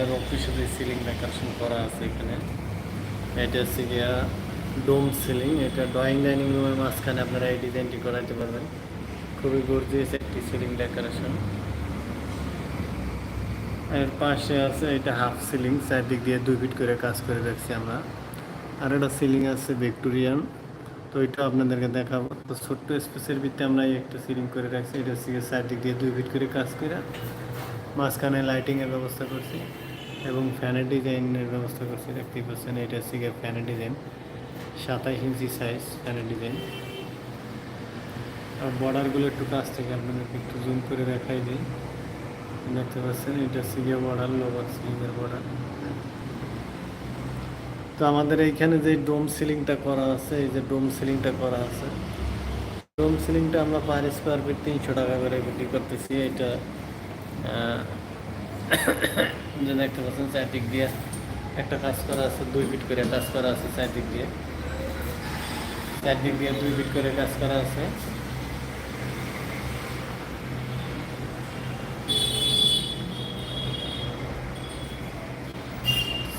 আমাদের অফিসে যে সিলিং ডেকোরেশন করা আছে এখানে, এটা হচ্ছে গিয়া ডোম সিলিং এটা ড্রয়িং ডাইনিং রুমের মাঝখানে আপনারা এই ডিজাইনটি করাতে পারবেন। খুবই গর্জিয়াস একটি সিলিং ডেকোরেশন এর পাশে আছে এটা হাফ সিলিং চারদিক দিয়ে দুই ফিট করে কাজ করে রাখছি আমরা। আর একটা সিলিং আছে ভিক্টোরিয়ান তো এটা আপনাদেরকে দেখাবো। তো ছোট্ট স্পেসের ভিত্তিতে আমরা একটা সিলিং করে রাখছি। এটা হচ্ছে চারদিক দিয়ে দুই ফিট করে কাজ করে মাঝখানে লাইটিংয়ের ব্যবস্থা করছি। এবং ফ্যানের ডিজাইনের ব্যবস্থা করছি, দেখতেই পাচ্ছেন, এটা হচ্ছে ফ্যানের ডিজাইন। সাতাইশ ইঞ্চি সাইজ ফ্যানের ডিজাইন। আর বর্ডারগুলো একটু কাছ থেকে আপনাদেরকে একটু জুম করে দেখাই দিই। দেখতে পাচ্ছেন, এটা গিয়ে বর্ডার লোভার সিলিংয়ের বর্ডার। তো আমাদের এইখানে যে ডোম সিলিংটা করা আছে, এই যে ডোম সিলিংটা করা আছে ডোম সিলিংটা আমরা পার স্কোয়ার ফিট তিনশো টাকা করে বিক্রি করতেছি। এটা যে দেখতে পাচ্ছেন চারদিক দিয়ে একটা কাজ করা আছে, দুই ফিট করে কাজ করা আছে চারদিক দিয়ে। চারদিক দিয়ে দুই ফিট করে কাজ করা আছে।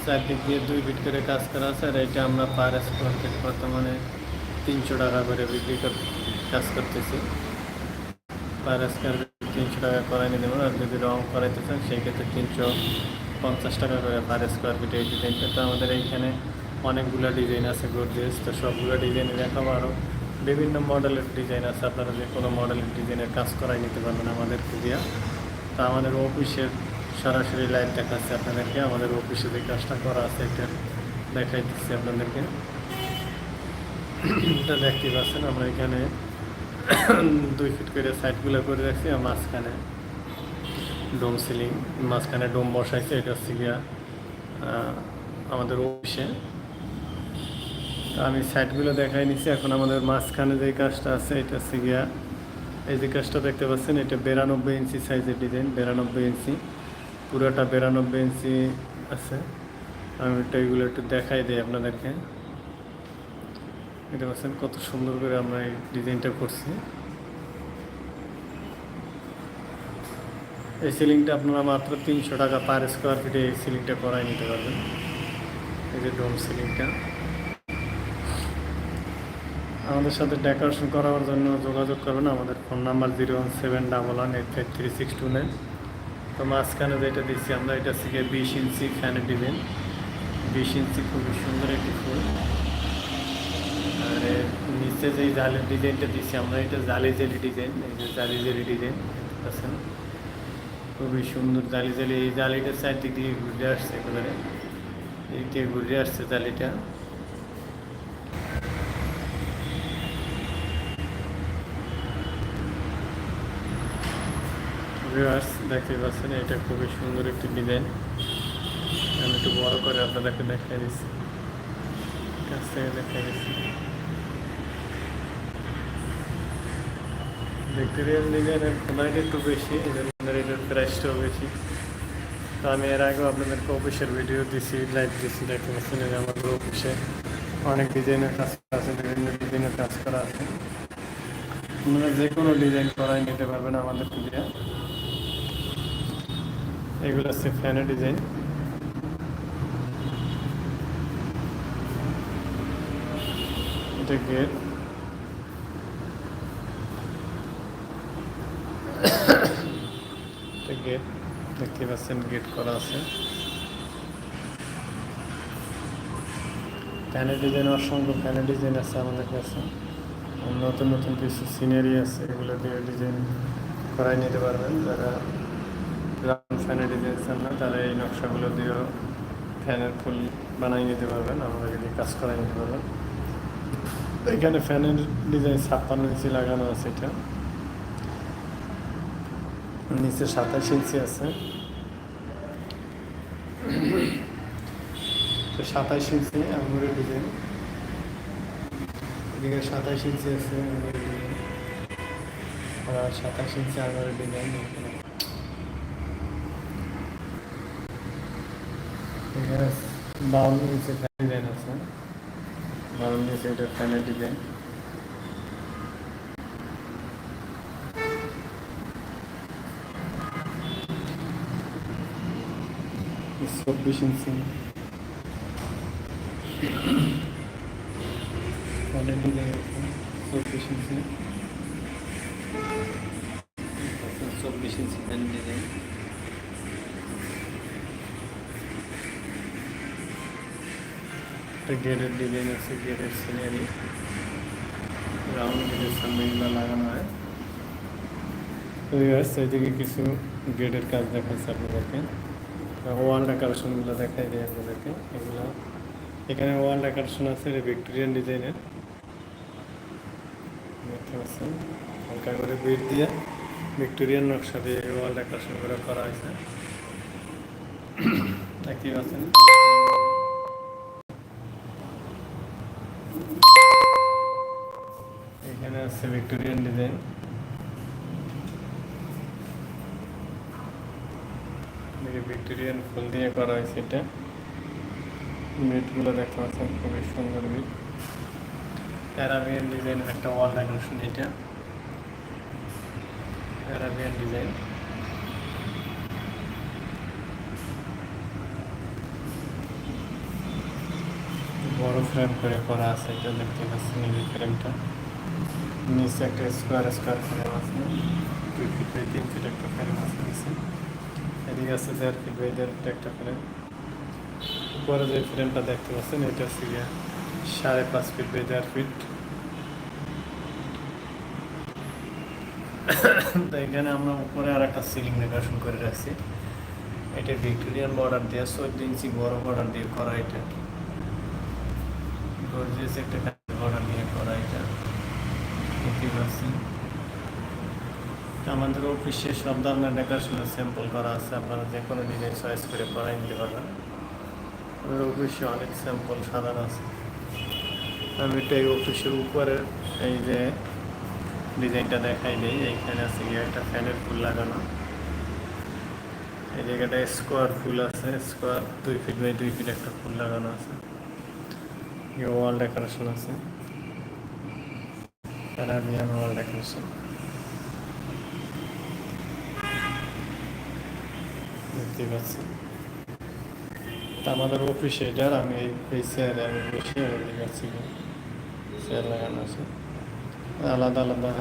চারদিক দিয়ে দুই ফিট করে কাজ করা আছে আর এটা আমরা পার স্কোয়ার ফিট বর্তমানে তিনশো টাকা করে বিক্রি কর কাজ করতেছি। পার স্কোয়ার ফিট তিনশো টাকা করাই নিয়ে দেবো আর যদি রং করাইতে চান, সেই ক্ষেত্রে তিনশো পঞ্চাশ টাকা করে পার স্কোয়ার ফিট এই ডিজাইনটা তো আমাদের এইখানে অনেকগুলো ডিজাইন আছে গোদরেজ তো সবগুলো ডিজাইনে দেখাবো আরও বিভিন্ন মডেলের ডিজাইন আছে। আপনারা যে কোনো মডেলের ডিজাইনের কাজ করাই নিতে পারবেন আমাদের দিয়া। তো আমাদের অফিসের সরাসরি লাইভ দেখাচ্ছে আপনাদেরকে। আমাদের অফিসে যে কাজটা করা আছে, এটা দেখাই দিচ্ছি আপনাদেরকে। এটা দেখতে পাচ্ছেন, আমরা এখানে দুই ফিট করে সাইডগুলো করে রাখছি আর মাঝখানে ডোম সিলিং, মাঝখানে ডোম বসাইছে, এটা হচ্ছে গিয়া আমাদের অফিসে। আমি সাইডগুলো দেখাই নিচ্ছি এখন আমাদের মাঝখানে যে কাজটা আছে, এটা হচ্ছে গিয়া, এই যে কাজটা দেখতে পাচ্ছেন, এটা বিরানব্বই ইঞ্চি সাইজের ডিজাইন, বিরানব্বই ইঞ্চি, পুরোটা বিরানব্বই ইঞ্চি আছে। আমি একটু এগুলো একটু দেখাই দিই আপনাদেরকে। এটা পাচ্ছেন কত সুন্দর করে আমরা এই ডিজাইনটা করছি। এই সিলিংটা আপনারা মাত্র তিনশো টাকা পার স্কোয়ার ফিটে এই সিলিংটা করাই নিতে পারবেন। এই যে ডোম সিলিংটা। আমাদের সাথে ডেকোরেশন করার জন্য যোগাযোগ করবেন। আমাদের phone number zero one seven double one eight five three six two nine তো মাঝখানে যেটা দিচ্ছি আমরা এটা থেকে বিশ ইঞ্চি ফ্যানের ডিজাইন বিশ ইঞ্চি খুবই সুন্দর একটি ফুল। নিচে যে জালের ডিজাইনটা দিচ্ছি আমরা এটা জালি জালি ডিজাইন, এই যে জালি জালি ডিজাইন আছেন খুবই সুন্দর জালি জালি, এই জালিটা চারদিক দিয়ে ঘুরে আসছে একেবারে। এই দিয়ে ঘুরে আসছে জালিটা। দেখতে পাচ্ছেন, এটা খুবই সুন্দর একটি ডিজাইন। আমি একটু বড় করে আপনাদেরকে দেখাই দিচ্ছি। কাছ থেকে দেখাই দিচ্ছি। ভিক্টোরিয়ান ডিজাইনের কোয়ালিটি একটু বেশি, এই এটার প্রাইসটাও বেশি। তো আমি এর আগেও আপনাদেরকে অফিসের ভিডিও দিছি লাইভ দিছি, দেখতে পাচ্ছেন আমাদের অফিসে অনেক ডিজাইনের কাজ করা আছে, বিভিন্ন ডিজাইনের কাজ করা আছে। আপনারা যে কোনো ডিজাইন করাই নিতে পারবেন আমাদেরকে দিয়ে এগুলো হচ্ছে ফ্যানের ডিজাইন এটা গেট এটা গেট দেখতে পাচ্ছেন গেট করা আছে। ফ্যানের ডিজাইন অসংখ্য ফ্যানের ডিজাইন আছে আমাদের কাছে। নতুন নতুন কিছু সিনারি আছে, এগুলো দিয়ে ডিজাইন করাই নিতে পারবেন। যারা রাউন্ড ফ্যানের ডিজাইন চান না, তারা এই নকশাগুলো দিয়েও ফ্যানের ফুল বানাই নিতে পারবেন। আমাদেরকে দিয়ে কাজ করাই নিতে পারবেন। এখানে ফ্যানের ডিজাইন ছাপ্পান্ন ইঞ্চি লাগানো আছে এটা। নিচে সাতাশ ইঞ্চি আছে। সাতাশ ইঞ্চি আঙুরের ডিজাইন। এদিকে সাতাশ ইঞ্চি আছে আর সাতাশ ইঞ্চি আঙুরের ডিজাইন বাউন্ন ইঞ্চি ফ্যান ডিজাইন আছে। বাউন্ন ইঞ্চি এটা ফ্যানের ডিজাইন চব্বিশ ইঞ্চি কোয়ালিটি দেখেছেন চব্বিশ ইঞ্চি চব্বিশ ইঞ্চি ফ্যান ডিজাইন একটা গেটের ডিজাইন আছে গেটের সিনারি রাউন্ড গেটের সামনে এগুলো লাগানো হয় তো ভিউয়ার্স এইদিকে কিছু গেটের কাজ দেখাচ্ছে আপনাদেরকে ওয়াল ডেকোরেশনগুলো দেখাই দিই আপনাদেরকে। এগুলো এখানে ওয়াল ডেকোরেশন আছে, এটা ভিক্টোরিয়ান ডিজাইনের দেখতে পাচ্ছেন, হালকা করে বিট দিয়ে ভিক্টোরিয়ান নকশা দিয়ে ওয়াল ডেকোরেশন করে করা হয়েছে। দেখতে পাচ্ছেন। এখানে আছে ভিক্টোরিয়ান ডিজাইন ভিক্টোরিয়ান ফুল দিয়ে করা হয়েছে এটা। মিটগুলো দেখতে পাচ্ছেন, খুবই সুন্দর মিট অ্যারাবিয়ান ডিজাইন একটা ওয়াল ডেকোরেশন এটা। অ্যারাবিয়ান ডিজাইন বড় ফ্রেম করে করা আছে এটা, দেখতে পাচ্ছেন এই ফ্রেমটা নিচে একটা স্কোয়ার স্কোয়ার ফ্রেম আছে। দুই ফিট বাই তিন ফিট একটা ফ্রেম আছে নিচে। এদিকে আছে ফিট বাই দেড় একটা ফ্রেম উপরে যে ফ্রেমটা দেখতে পাচ্ছেন এটা হচ্ছে গিয়ে সাড়ে পাঁচ ফিট বাই দেড় ফিট তো এখানে আমরা উপরে আর একটা সিলিং ডেকোরেশন করে রাখছি। এটা ভিক্টোরিয়ান বর্ডার দিয়ে চোদ্দ ইঞ্চি বড় বর্ডার দিয়ে করা এটা একটা বর্ডার দিয়ে করা এটা দেখতে পাচ্ছি আমাদের অফিসে সব ধরনের ডেকোরেশনের স্যাম্পল করা আছে, আপনারা যে কোনো ডিজাইন চয়েস করে করাই নিতে পারবেন। আমাদের অফিসে অনেক স্যাম্পল সাজানো আছে। আমি এটা এই অফিসের উপরে এই যে ডিজাইনটা দেখাই দিই, এইখানে আছে গিয়ে একটা ফ্যানের ফুল লাগানো। এই জায়গাটা স্কোয়ার ফুল আছে স্কোয়ার দুই ফিট বাই দুই ফিট একটা ফুল লাগানো আছে। ওয়াল ডেকোরেশন আছে। অ্যারাবিয়ান ওয়াল ডেকোরেশন দেখতে পাচ্ছি আমাদের অফিসে এটার আমি এই চেয়ারে আমি বসে দেখতে পাচ্ছি চেয়ার লাগানো আছে। আলাদা আলাদা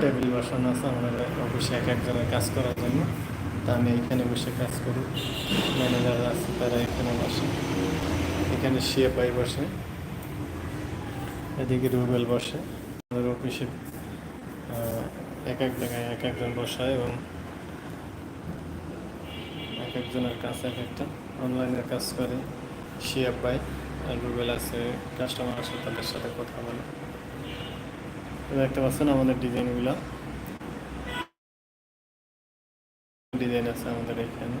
টেবিল বসানো আছে আমাদের অফিসে এক একজনের কাজ করার জন্য। তা আমি এখানে বসে কাজ করি। ম্যানেজার আছে, তারা এখানে বসে। এখানে পাই বসে। এদিকে রুবেল বসে। আমাদের অফিসে এক এক জায়গায় এক একজন বসায় এবং একজনের কাজ এক একটা অনলাইনের কাজ করে শিয়া পাই আর রুবেল আছে কাস্টমার আছে, তাদের সাথে কথা বলে। দেখতে পাচ্ছেন আমাদের ডিজাইনগুলো ডিজাইন আছে আমাদের এখানে।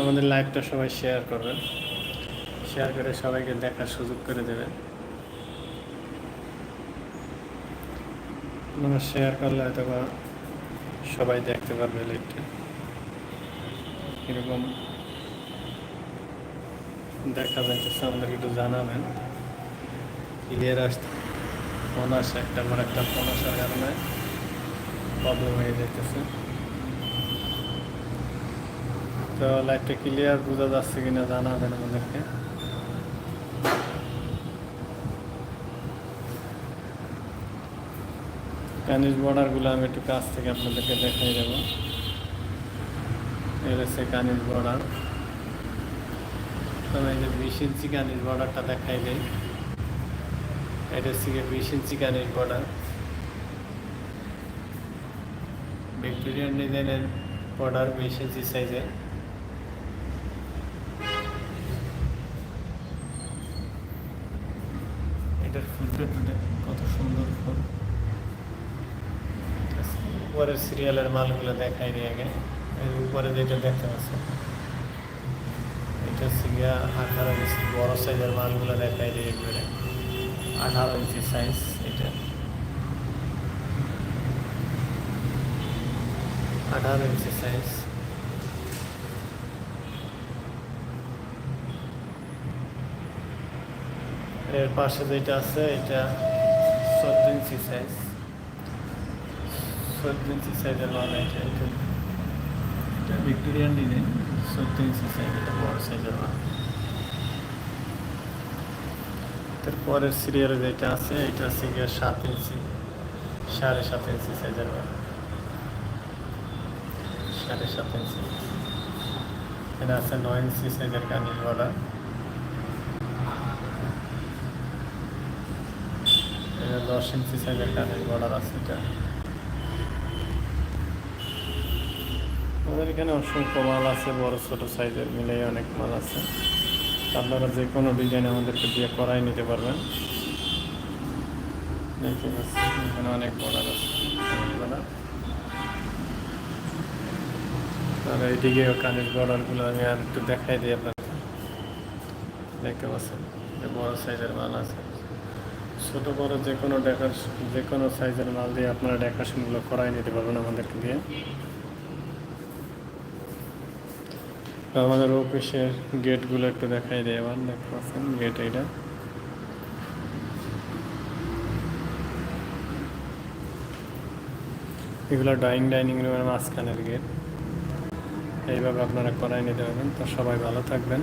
আমাদের লাইভটা সবাই শেয়ার করবেন। শেয়ার করে সবাইকে দেখার সুযোগ করে দেবেন। শেয়ার করলে হয়তো সবাই দেখতে পারবে লাইভটা এরকম দেখা যাইতেছে আমাদেরকে একটু জানাবেন। ক্লিয়ার আসতে ফোন আসে একটা, আমার একটা ফোন আসার কারণে প্রবলেম হয়ে যাইতেছে। তো লাইটটা ক্লিয়ার বোঝা যাচ্ছে কিনা জানাবেন আমাদেরকে। কানিজ বর্ডারগুলো আমি একটু কাছ থেকে আপনাদেরকে দেখাই দেব। এর হচ্ছে কানিজ বর্ডার তবে এই যে বিশ ইঞ্চি কানিজ বর্ডারটা দেখাই দেয় এটা হচ্ছে বিশ ইঞ্চি কানিজ বর্ডার ভিক্টোরিয়ান ডিজাইনের বর্ডার বিশ ইঞ্চি সাইজের এটার ফুলটা কত সুন্দর ফুল। উপরের সিরিয়ালের মালগুলো দেখাই দিয়ে আগে। উপরে যেটা দেখতে পাচ্ছেন, এটা হচ্ছে আঠারো ইঞ্চি বড় সাইজের মালগুলো দেখাই দিয়ে একবারে আঠারো ইঞ্চি সাইজ এটা। আঠারো ইঞ্চি সাইজ এর পাশে যেটা আছে, এটা চোদ্দ ইঞ্চি সাইজ চোদ্দ ইঞ্চি সাইজের মাল এটা এটা ভিক্টোরিয়ান ডিজাইন চোদ্দ ইঞ্চি সাইজ এটা বড় সাইজের মাল তারপরের সিরিয়ালে যেটা আছে, এটা আছে গিয়ে সাত ইঞ্চি সাড়ে সাত ইঞ্চি সাইজের সাড়ে সাত ইঞ্চি এটা আছে নয় ইঞ্চি সাইজের বর্ডার এটা দশ ইঞ্চি সাইজের কানের বর্ডার আছে এটা। আমাদের এখানে অসংখ্য মাল আছে, বড়, ছোট সাইজের মিলেই অনেক মাল আছে। আপনারা যে কোনো ডিজাইন আমাদেরকে দিয়ে করাই নিতে পারবেন। এখানে অনেক বর্ডার আছে। আর এইদিকে কানের বর্ডারগুলো আমি আর একটু দেখাই দিই আপনাকে দেখতে পাচ্ছেন বড় সাইজের মাল আছে। ছোট, বড় যে কোনো ডেকার যে কোনো সাইজের মাল দিয়ে আপনারা ডেকাশনগুলো করাই নিতে পারবেন আমাদেরকে দিয়ে। আমাদের অফিসের গেটগুলো একটু দেখাই দেয় আবার, দেখতে পাচ্ছেন গেট এটা এগুলো ডাইনিং ডাইনিং রুমের মাঝখানের গেট। এইভাবে আপনারা করাই নিতে পারবেন। তো সবাই ভালো থাকবেন।